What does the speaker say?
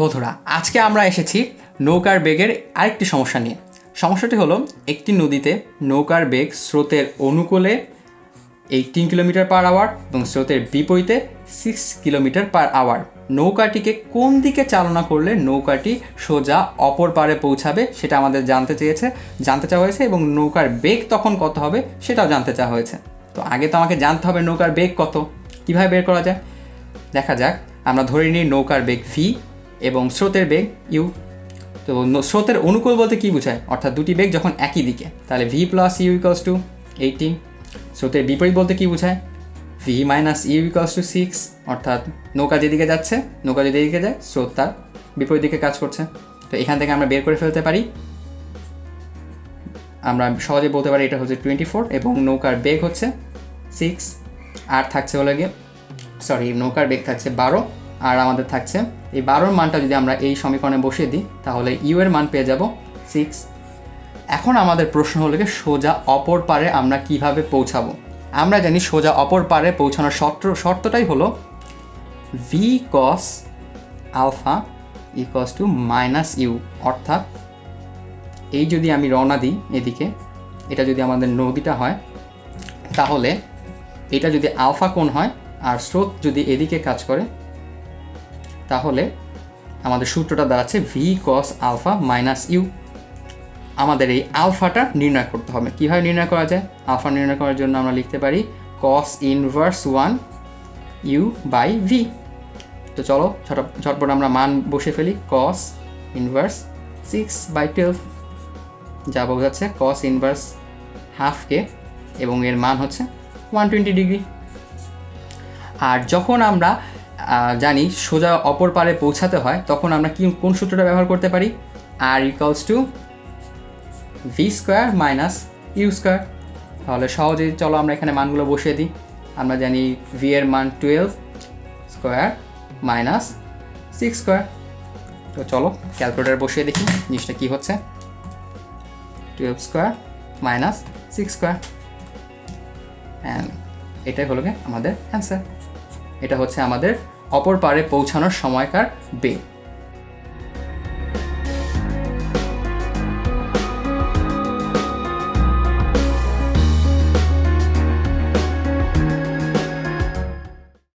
বন্ধুরা, আজকে আমরা এসেছি নৌকার বেগের আরেকটি সমস্যা নিয়ে। সমস্যাটি হলো, একটি নদীতে নৌকার বেগ স্রোতের অনুকূলে এইটিন কিলোমিটার পার আওয়ার এবং স্রোতের বিপরীতে সিক্স কিলোমিটার পার আওয়ার। নৌকাটিকে কোন দিকে চালনা করলে নৌকাটি সোজা অপর পারে পৌঁছাবে সেটা আমাদের জানতে চেয়েছে, জানতে চাওয়া হয়েছে এবং নৌকার বেগ তখন কত হবে সেটাও জানতে চাওয়া হয়েছে। তো আগে তো আমাকে জানতে হবে নৌকার বেগ কত, কীভাবে বের করা যায়? দেখা যাক, আমরা ধরে নিই নৌকার বেগ ভি এবং স্রোতের বেগ ইউ। তো স্রোতের অনুকূল বলতে কী বোঝায়? অর্থাৎ দুটি বেগ যখন একই দিকে, তাহলে V plus U equals to eighteen স্রোতের বিপরীত বলতে কী বোঝায়? V minus U equals to six অর্থাৎ নৌকা যেদিকে যাচ্ছে, নৌকা যদি এদিকে যায়, স্রোত তার বিপরীত দিকে কাজ করছে। তো এখান থেকে আমরা বের করে ফেলতে পারি। আমরা সহজে বলতে পারি এটা হচ্ছে টোয়েন্টি ফোর এবং নৌকার বেগ হচ্ছে সিক্স আর থাকছে হলো গিয়ে সরি নৌকার বেগ থাকছে বারো। আর আমাদের থাকছে। এই বারোর মানটা যদি আমরা এই সমীকরণে বসিয়ে দিই, তাহলে ইউ এর মান পেয়ে যাব সিক্স এখন আমাদের প্রশ্ন হলো গিয়ে সোজা অপর পারে আমরা কীভাবে পৌঁছাবো? আমরা জানি সোজা অপর পারে পৌঁছানোর শর্ত, শর্তটাই হলো V cos alpha equals to minus U অর্থাৎ এই যদি আমি রওনা দিই এদিকে, এটা যদি আমাদের নদীটা হয়, তাহলে এটা যদি আলফা কোণ হয়, আর স্রোত যদি এদিকে কাজ করে তাহলে আমাদের সূত্রটা দাঁড়াচ্ছে v cos alpha minus u আমাদের এই আলফাটা নির্ণয় করতে হবে। কীভাবে নির্ণয় করা যায়? আলফা নির্ণয় করার জন্য আমরা লিখতে পারি cos inverse one u by v তো চলো ঝট- ঝটপট আমরা মান বসে ফেলি। Cos inverse six by twelve যা বোঝাচ্ছে কস ইনভার্স হাফকে এবং এর মান হচ্ছে ওয়ান টোয়েন্টি ডিগ্রি আর যখন আমরা জানি সোজা অপর পারে পৌঁছাতে হয়, তখন আমরা কি, কোন সূত্রটা ব্যবহার করতে পারি? আর equals to v square minus u square তাহলে সহজেই চলো আমরা এখানে মানগুলো বসিয়ে দিই। আমরা জানি ভি এর মান twelve square minus six square তো চলো ক্যালকুলেটার বসিয়ে দেখি, জিনিসটা কী হচ্ছে। Twelve square minus six square and এটাই হলো আমাদের অ্যান্সার এটা হচ্ছে আমাদের অপর পারে পৌঁছানোর সময়কার বেগ